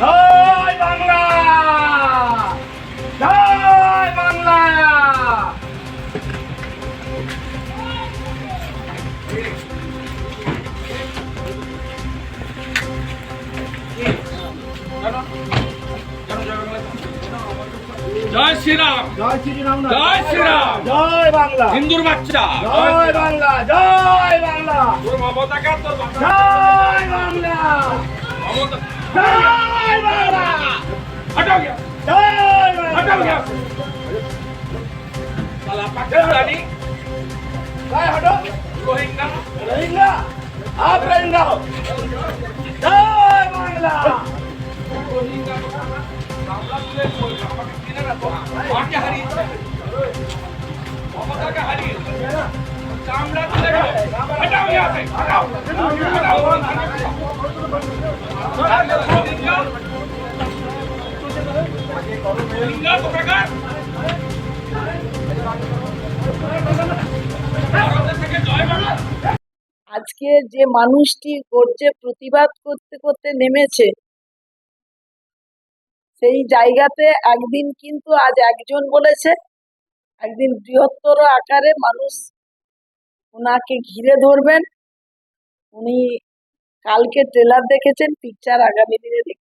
জয় বাংলা! জয় বাংলা! জয় শ্রীরাম। জয় শ্রীরাম। জয় শ্রীরাম। জয় বাংলা। হিন্দুর বাচ্চা। জয় বাংলা। জয় বাংলা। তোর মমতা তোর জয় বাংলা। মমতা जय बाबा हटाओ क्या जय बाबा हटाओ क्या साला पकड़ रानी काय हटो रोहिंगा रोहिंगा आप रोहिंगा हो जय बांग्ला रोहिंगा बांग्ला तुले बोल बाबा कितने ना तो वाक्य हरी ममता का हरी चामड़ा तुले हटाओ यहाँ से हटाओ हटाओ আজকে যে মানুষটি গর্জে প্রতিবাদ করতে করতে নেমেছে, সেই জায়গাতে একদিন কিন্তু আজ একজন বলেছে, একদিন বৃহত্তর আকারে মানুষ ওনাকে ঘিরে ধরবেন। উনি কালকে ট্রেলার দেখেছেন পিকচার আগামী দিনে দেখতে পাবেন